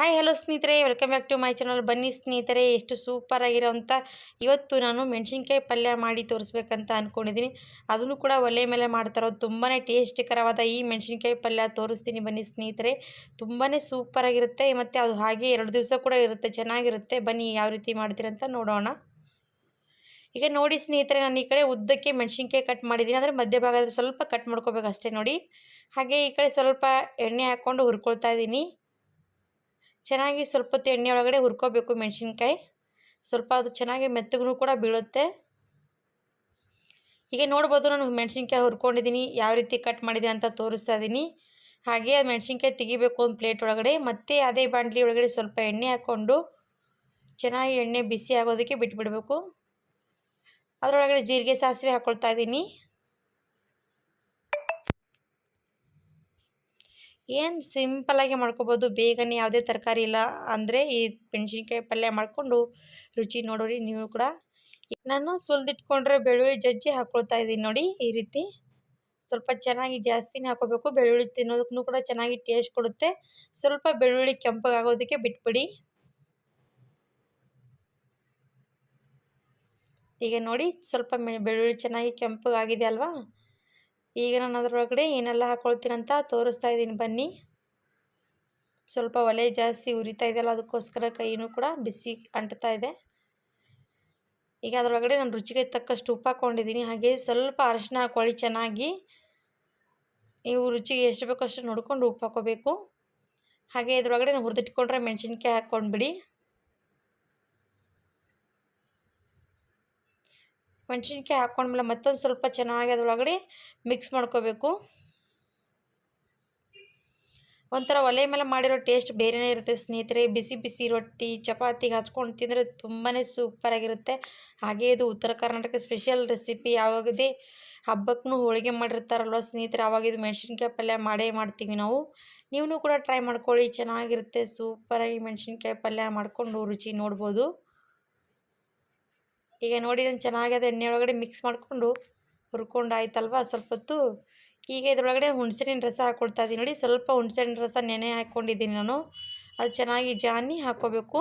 Hi hello ಸ್ನೇಹಿತರೆ. Welcome back to my channel ಬನ್ನಿ ಸ್ನೇಹಿತರೆ, ಎಷ್ಟು ಸೂಪರ್ ಆಗಿರೋಂಥ ಇವತ್ತು ನಾನು ಮೆಣಸಿನ್ಕಾಯಿ ಪಲ್ಯ ಮಾಡಿ ತೋರಿಸ್ಬೇಕಂತ ಅಂದ್ಕೊಂಡಿದ್ದೀನಿ ಅದನ್ನು ಕೂಡ ಒಲೆ ಮೇಲೆ ಮಾಡ್ತಾರೋ ತುಂಬಾ ಟೇಸ್ಟಿಕರವಾದ ಈ ಮೆಣಸಿನ್ಕಾಯಿ ಪಲ್ಯ ತೋರಿಸ್ತೀನಿ ಬನ್ನಿ ಸ್ನೇಹಿತರೆ. ತುಂಬಾ ಸೂಪರಾಗಿರುತ್ತೆ ಮತ್ತು ಅದು ಹಾಗೆ ಎರಡು ದಿವಸ ಕೂಡ ಇರುತ್ತೆ. ಚೆನ್ನಾಗಿರುತ್ತೆ. ಬನ್ನಿ ಯಾವ ರೀತಿ ಮಾಡ್ತೀರಂತ ನೋಡೋಣ. ಈಗ ನೋಡಿ ಸ್ನೇಹಿತರೆ, ನಾನು ಈ ಕಡೆ ಉದ್ದಕ್ಕೆ ಮೆಣಸಿನ್ಕಾಯಿ ಕಟ್ ಮಾಡಿದ್ದೀನಿ. ಅಂದರೆ ಮಧ್ಯಭಾಗದಲ್ಲಿ ಸ್ವಲ್ಪ ಕಟ್ ಮಾಡ್ಕೋಬೇಕು ಅಷ್ಟೇ ನೋಡಿ. ಹಾಗೆ ಈ ಕಡೆ ಸ್ವಲ್ಪ ಎಣ್ಣೆ ಹಾಕ್ಕೊಂಡು ಹುರ್ಕೊಳ್ತಾ ಇದ್ದೀನಿ. ಚೆನ್ನಾಗಿ ಸ್ವಲ್ಪ ಹೊತ್ತು ಎಣ್ಣೆ ಒಳಗಡೆ ಹುರ್ಕೋಬೇಕು ಮೆಣಸಿನ್ಕಾಯಿ. ಸ್ವಲ್ಪ ಅದು ಚೆನ್ನಾಗಿ ಮೆತ್ತಗೂ ಕೂಡ ಬೀಳುತ್ತೆ. ಹೀಗೆ ನೋಡ್ಬೋದು ನಾನು ಮೆಣಸಿನ್ಕಾಯಿ ಹುರ್ಕೊಂಡಿದ್ದೀನಿ, ಯಾವ ರೀತಿ ಕಟ್ ಮಾಡಿದೆ ಅಂತ ತೋರಿಸ್ತಾ ಇದ್ದೀನಿ ಹಾಗೆ ಅದು ಮೆಣಸಿನ್ಕಾಯಿ ತೆಗಿಬೇಕು ಒಂದು ಪ್ಲೇಟ್ ಒಳಗಡೆ, ಮತ್ತೆ ಅದೇ ಬಾಂಡ್ಲಿ ಒಳಗಡೆ ಸ್ವಲ್ಪ ಎಣ್ಣೆ ಹಾಕ್ಕೊಂಡು ಚೆನ್ನಾಗಿ ಎಣ್ಣೆ ಬಿಸಿ ಆಗೋದಕ್ಕೆ ಬಿಟ್ಬಿಡಬೇಕು. ಅದರೊಳಗಡೆ ಜೀರಿಗೆ ಸಾಸಿವೆ ಹಾಕ್ಕೊಳ್ತಾ ಇದ್ದೀನಿ ಏನು ಸಿಂಪಲಾಗಿ ಮಾಡ್ಕೊಬೋದು. ಬೇಗನೆ ಯಾವುದೇ ತರಕಾರಿ ಇಲ್ಲ ಅಂದರೆ ಈ ಮೆಣಸಿನ್ಕಾಯಿ ಪಲ್ಯ ಮಾಡಿಕೊಂಡು ರುಚಿ ನೋಡೋರಿ ನೀವು ಕೂಡ. ನಾನು ಸುಲ್ದಿಟ್ಕೊಂಡ್ರೆ ಬೆಳ್ಳುಳ್ಳಿ ಜಜ್ಜಿ ಹಾಕ್ಕೊಳ್ತಾ ಇದ್ದೀನಿ ನೋಡಿ ಈ ರೀತಿ. ಸ್ವಲ್ಪ ಚೆನ್ನಾಗಿ ಜಾಸ್ತಿನೇ ಹಾಕೋಬೇಕು. ಬೆಳ್ಳುಳ್ಳಿ ತಿನ್ನೋದಕ್ಕೂ ಕೂಡ ಚೆನ್ನಾಗಿ ಟೇಸ್ಟ್ ಕೊಡುತ್ತೆ. ಸ್ವಲ್ಪ ಬೆಳ್ಳುಳ್ಳಿ ಕೆಂಪಗಾಗೋದಕ್ಕೆ ಬಿಟ್ಬಿಡಿ. ಈಗ ನೋಡಿ ಸ್ವಲ್ಪ ಬೆಳ್ಳುಳ್ಳಿ ಚೆನ್ನಾಗಿ ಕೆಂಪಗಾಗಿದೆ ಅಲ್ವಾ? ಈಗ ನಾನು ಅದರೊಳಗಡೆ ಏನೆಲ್ಲ ಹಾಕ್ಕೊಳ್ತೀನಂತ ತೋರಿಸ್ತಾ ಇದ್ದೀನಿ ಬನ್ನಿ. ಸ್ವಲ್ಪ ಒಲೆ ಜಾಸ್ತಿ ಉರಿತಾ ಇದೆಯಲ್ಲ, ಅದಕ್ಕೋಸ್ಕರ ಕೈಯೂ ಕೂಡ ಬಿಸಿ ಅಂಟ್ತಾ ಇದೆ. ಈಗ ಅದರೊಳಗಡೆ ನಾನು ರುಚಿಗೆ ತಕ್ಕಷ್ಟು ಉಪ್ಪು ಹಾಕ್ಕೊಂಡಿದ್ದೀನಿ. ಹಾಗೆ ಸ್ವಲ್ಪ ಅರಶಿನ ಹಾಕ್ಕೊಳ್ಳಿ ಚೆನ್ನಾಗಿ. ನೀವು ರುಚಿಗೆ ಎಷ್ಟು ಬೇಕೋ ಅಷ್ಟು ನೋಡ್ಕೊಂಡು ಉಪ್ಪು ಹಾಕೋಬೇಕು ಹಾಗೆ ಇದರೊಳಗಡೆ ನಾನು ಹುರಿದಿಟ್ಕೊಂಡ್ರೆ ಮೆಣಸಿನ್ಕಾಯಿ ಹಾಕ್ಕೊಂಡ್ಬಿಡಿ. ಮೆಣಸಿನ್ಕಾಯಿ ಹಾಕೊಂಡ್ಮೇಲೆ ಮತ್ತೊಂದು ಸ್ವಲ್ಪ ಚೆನ್ನಾಗಿ ಅದರೊಳಗಡೆ ಮಿಕ್ಸ್ ಮಾಡ್ಕೋಬೇಕು. ಒಂಥರ ಒಲೆ ಮೇಲೆ ಮಾಡಿರೋ ಟೇಸ್ಟ್ ಬೇರೆಯೇ ಇರುತ್ತೆ ಸ್ನೇಹಿತರೆ. ಬಿಸಿ ಬಿಸಿ ರೊಟ್ಟಿ ಚಪಾತಿಗೆ ಹಚ್ಕೊಂಡು ತಿಂದರೆ ತುಂಬಾ ಸೂಪರಾಗಿರುತ್ತೆ ಹಾಗೆ ಇದು ಉತ್ತರ ಕರ್ನಾಟಕ ಸ್ಪೆಷಲ್ ರೆಸಿಪಿ ಯಾವಾಗದೇ ಹಬ್ಬಕ್ಕೂ ಹೋಳಿಗೆ ಮಾಡಿರ್ತಾರಲ್ವ ಸ್ನೇಹಿತರೆ? ಆವಾಗ ಇದು ಮೆಣಸಿನ್ಕಾಯಿ ಪಲ್ಯ ಮಾಡೇ ಮಾಡ್ತೀವಿ ನಾವು. ನೀವು ಕೂಡ ಟ್ರೈ ಮಾಡ್ಕೊಳ್ಳಿ. ಚೆನ್ನಾಗಿರುತ್ತೆ. ಸೂಪರಾಗಿ ಮೆಣಸಿನ್ಕಾಯಿ ಪಲ್ಯ ಮಾಡಿಕೊಂಡು ರುಚಿ ನೋಡ್ಬೋದು. ಈಗ ನೋಡಿ ನಾನು ಚೆನ್ನಾಗಿ ಅದು ಎಣ್ಣೆ ಒಳಗಡೆ ಮಿಕ್ಸ್ ಮಾಡಿಕೊಂಡು ಹುರ್ಕೊಂಡು ಆಯ್ತಲ್ವ ಸ್ವಲ್ಪ ಹೊತ್ತು. ಈಗ ಇದರೊಳಗಡೆ ಹುಣಸೆಹಣ್ಣಿನ ರಸ ಹಾಕ್ಕೊಳ್ತಾ ಇದ್ದೀನಿ. ನೋಡಿ ಸ್ವಲ್ಪ ಹುಣಸೆಹಣ್ಣಿನ ರಸ ನೆನೆ ಹಾಕ್ಕೊಂಡಿದ್ದೀನಿ ನಾನು. ಅದು ಚೆನ್ನಾಗಿ ಜಾನಿ ಹಾಕ್ಕೋಬೇಕು.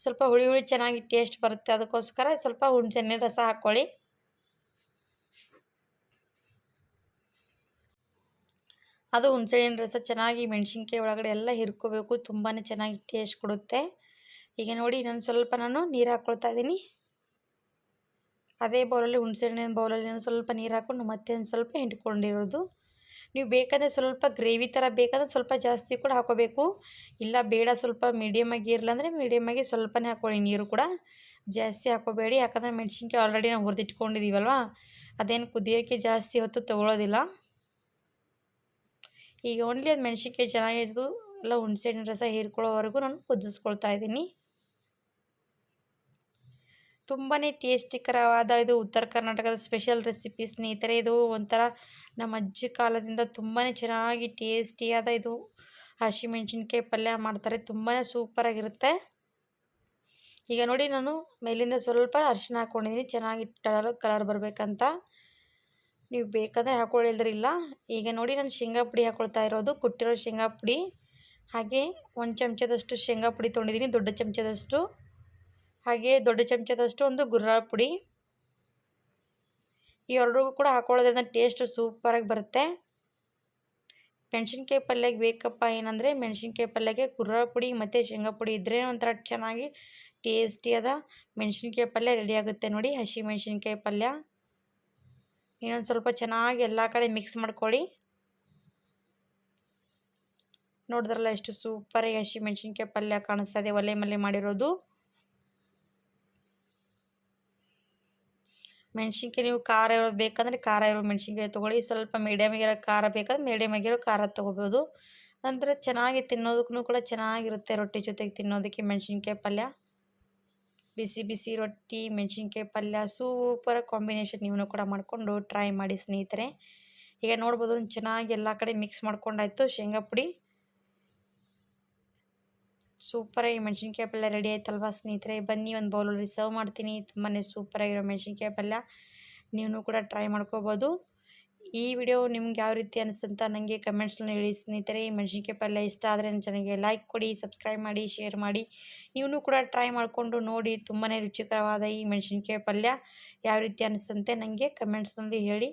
ಸ್ವಲ್ಪ ಹುಳಿ ಹುಳಿ ಚೆನ್ನಾಗಿ ಟೇಸ್ಟ್ ಬರುತ್ತೆ. ಅದಕ್ಕೋಸ್ಕರ ಸ್ವಲ್ಪ ಹುಣಸೆಹಣ್ಣಿನ ರಸ ಹಾಕ್ಕೊಳ್ಳಿ. ಅದು ಹುಣಸೆಹಣ್ಣಿನ ರಸ ಚೆನ್ನಾಗಿ ಮೆಣಸಿನ್ಕಾಯಿ ಒಳಗಡೆ ಎಲ್ಲ ಹಿರ್ಕೋಬೇಕು. ತುಂಬಾ ಚೆನ್ನಾಗಿ ಟೇಸ್ಟ್ ಕೊಡುತ್ತೆ. ಈಗ ನೋಡಿ ನಾನು ಸ್ವಲ್ಪ ನಾನು ನೀರು ಹಾಕ್ಕೊಳ್ತಾ ಇದ್ದೀನಿ. ಅದೇ ಬೌಲಲ್ಲಿ ಹುಣಸೆಹಣ್ಣಿನ ಬೌಲಲ್ಲಿ ಸ್ವಲ್ಪ ನೀರು ಹಾಕ್ಕೊಂಡು ಮತ್ತೆ ಸ್ವಲ್ಪ ಹಿಂಡ್ಕೊಂಡಿರೋದು. ನೀವು ಬೇಕಂದರೆ ಸ್ವಲ್ಪ ಗ್ರೇವಿ ಥರ ಬೇಕಂದ್ರೆ ಸ್ವಲ್ಪ ಜಾಸ್ತಿ ಕೂಡ ಹಾಕೋಬೇಕು. ಇಲ್ಲ ಬೇಡ ಸ್ವಲ್ಪ ಮೀಡಿಯಮಾಗಿ ಅಂದರೆ ಮೀಡಿಯಮಾಗಿ ಸ್ವಲ್ಪನೇ ಹಾಕ್ಕೊಳ್ಳಿ ನೀರು ಕೂಡ. ಜಾಸ್ತಿ ಹಾಕೋಬೇಡಿ, ಯಾಕಂದರೆ ಮೆಣಸಿನ್ಕಾಯಿ ಆಲ್ರೆಡಿ ನಾವು ಹುರಿದಿಟ್ಕೊಂಡಿದ್ದೀವಲ್ವ ಅದೇನು ಕುದಿಯೋಕ್ಕೆ ಜಾಸ್ತಿ ಹೊತ್ತು ತೊಗೊಳೋದಿಲ್ಲ. ಈಗ ಓನ್ಲಿ ಅದು ಮೆಣಸಿನ್ಕಾಯಿ ಚೆನ್ನಾಗಿದ್ದು, ಎಲ್ಲ ಹುಣಸೆಹಣ್ಣಿನ ರಸ ಹೀರ್ಕೊಳ್ಳೋವರೆಗೂ ನಾನು ಕುದಿಸ್ಕೊಳ್ತಾ ಇದ್ದೀನಿ. ತುಂಬಾ ಟೇಸ್ಟಿಕರವಾದ ಇದು ಉತ್ತರ ಕರ್ನಾಟಕದ ಸ್ಪೆಷಲ್ ರೆಸಿಪಿ ಸ್ನೇಹಿತರೆ, ಇದು ಒಂಥರ ನಮ್ಮ ಅಜ್ಜಿ ಕಾಲದಿಂದ ತುಂಬಾ ಚೆನ್ನಾಗಿ ಟೇಸ್ಟಿಯಾದ ಇದು ಹಸಿಮೆಣ್ಸಿನ್ಕಾಯಿ ಪಲ್ಯ ಮಾಡ್ತಾರೆ ತುಂಬಾ ಸೂಪರಾಗಿರುತ್ತೆ. ಈಗ ನೋಡಿ ನಾನು ಮೇಲಿಂದ ಸ್ವಲ್ಪ ಅರಿಶಿನ ಹಾಕ್ಕೊಂಡಿದ್ದೀನಿ ಚೆನ್ನಾಗಿ ಕಲರ್ ಕಲರ್ ಬರಬೇಕಂತ. ನೀವು ಬೇಕಾದರೆ ಹಾಕೊಳ್ಳಿಲ್ದ್ರಿಲ್ಲ ಈಗ ನೋಡಿ ನಾನು ಶೇಂಗಾ ಪುಡಿ ಹಾಕ್ಕೊಳ್ತಾ ಇರೋದು, ಕುಟ್ಟಿರೋ ಶೇಂಗಾ ಪುಡಿ. ಹಾಗೆ ಒಂದು ಚಮಚದಷ್ಟು ಶೇಂಗಾ ಪುಡಿ ತೊಗೊಂಡಿದ್ದೀನಿ ದೊಡ್ಡ ಚಮಚದಷ್ಟು. ಹಾಗೆ ದೊಡ್ಡ ಚಮಚದಷ್ಟು ಒಂದು ಗುರ್ರ ಪುಡಿ. ಈ ಎರಡೂ ಕೂಡ ಹಾಕೊಳ್ಳೋದ್ರಿಂದ ಟೇಸ್ಟ್ ಸೂಪರಾಗಿ ಬರುತ್ತೆ. ಮೆಣಸಿನ್ಕಾಯಿ ಪಲ್ಯಕ್ಕೆ ಬೇಕಪ್ಪ ಏನಂದರೆ ಮೆಣಸಿನ್ಕಾಯಿ ಪಲ್ಯಕ್ಕೆ ಗುರ್ರ ಪುಡಿ ಮತ್ತು ಶೇಂಗಾ ಪುಡಿ ಇದ್ದರೆ ಒಂಥರ ಚೆನ್ನಾಗಿ ಟೇಸ್ಟಿಯಾದ ಮೆಣಸಿನ್ಕಾಯಿ ಪಲ್ಯ ರೆಡಿ ಆಗುತ್ತೆ ನೋಡಿ, ಹಸಿ ಮೆಣಸಿನ್ಕಾಯಿ ಪಲ್ಯ. ಇನ್ನೊಂದು ಸ್ವಲ್ಪ ಚೆನ್ನಾಗಿ ಎಲ್ಲ ಕಡೆ ಮಿಕ್ಸ್ ಮಾಡ್ಕೊಳ್ಳಿ. ನೋಡಿದ್ರಲ್ಲ ಎಷ್ಟು ಸೂಪರಾಗಿ ಹಸಿ ಮೆಣಸಿನ್ಕಾಯಿ ಪಲ್ಯ ಕಾಣಿಸ್ತಾ ಇದೆ ಒಲೆ ಮೇಲೆ ಮಾಡಿರೋದು. ಮೆಣಸಿನ್ಕಾಯಿ ನೀವು ಖಾರ ಇರೋದು ಬೇಕಂದರೆ ಖಾರ ಇರೋ ಮೆಣಸಿನ್ಕಾಯಿ ತೊಗೊಳ್ಳಿ. ಸ್ವಲ್ಪ ಮೀಡಿಯಮ್ ಆಗಿರೋ ಖಾರ ಬೇಕಂದ್ರೆ ಮೀಡಿಯಮ್ ಆಗಿರೋ ಖಾರ ತೊಗೋಬೋದು. ನಂತರ ಚೆನ್ನಾಗಿ ತಿನ್ನೋದಕ್ಕೂ ಕೂಡ ಚೆನ್ನಾಗಿರುತ್ತೆ ರೊಟ್ಟಿ ಜೊತೆಗೆ ತಿನ್ನೋದಕ್ಕೆ ಮೆಣಸಿನ್ಕಾಯಿ ಪಲ್ಯ. ಬಿಸಿ ಬಿಸಿ ರೊಟ್ಟಿ, ಮೆಣಸಿನ್ಕಾಯಿ ಪಲ್ಯ ಸೂಪರ್ ಕಾಂಬಿನೇಷನ್ ನೀವು ಕೂಡ ಮಾಡಿಕೊಂಡು ಟ್ರೈ ಮಾಡಿ ಸ್ನೇಹಿತರೆ. ಈಗ ನೋಡ್ಬೋದು ಚೆನ್ನಾಗಿ ಎಲ್ಲ ಕಡೆ ಮಿಕ್ಸ್ ಮಾಡ್ಕೊಂಡಾಯಿತು ಶೇಂಗಾ ಪುಡಿ. ಸೂಪರಾಗಿ ಮೆಣಸಿನ್ಕಾಯಿ ಪಲ್ಯ ರೆಡಿ ಆಯ್ತಲ್ವಾ ಸ್ನೇಹಿತರೆ? ಬನ್ನಿ ಒಂದು ಬೌಲಲ್ಲಿ ಸರ್ವ್ ಮಾಡ್ತೀನಿ. ತುಂಬಾ ಸೂಪರಾಗಿರೋ ಮೆಣಸಿನ್ಕಾಯಿ ಪಲ್ಯ. ನೀವು ಕೂಡ ಟ್ರೈ ಮಾಡ್ಕೋಬೋದು. ಈ ವಿಡಿಯೋ ನಿಮ್ಗೆ ಯಾವ ರೀತಿ ಅನಿಸ್ತಂತ ನನಗೆ ಕಮೆಂಟ್ಸ್ನಲ್ಲಿ ಹೇಳಿ ಸ್ನೇಹಿತರೆ. ಈ ಮೆಣಸಿನ್ಕಾಯಿ ಪಲ್ಯ ಇಷ್ಟ ಆದರೆ ಚೆನ್ನಾಗಿ ಲೈಕ್ ಕೊಡಿ ಸಬ್ಸ್ಕ್ರೈಬ್ ಮಾಡಿ ಶೇರ್ ಮಾಡಿ. ನೀವು ಕೂಡ ಟ್ರೈ ಮಾಡಿಕೊಂಡು ನೋಡಿ. ತುಂಬಾ ರುಚಿಕರವಾದ ಈ ಮೆಣಸಿನ್ಕಾಯಿ ಪಲ್ಯ. ಯಾವ ರೀತಿ ಅನಿಸ್ತಂತೆ ನನಗೆ ಕಮೆಂಟ್ಸ್ನಲ್ಲಿ ಹೇಳಿ.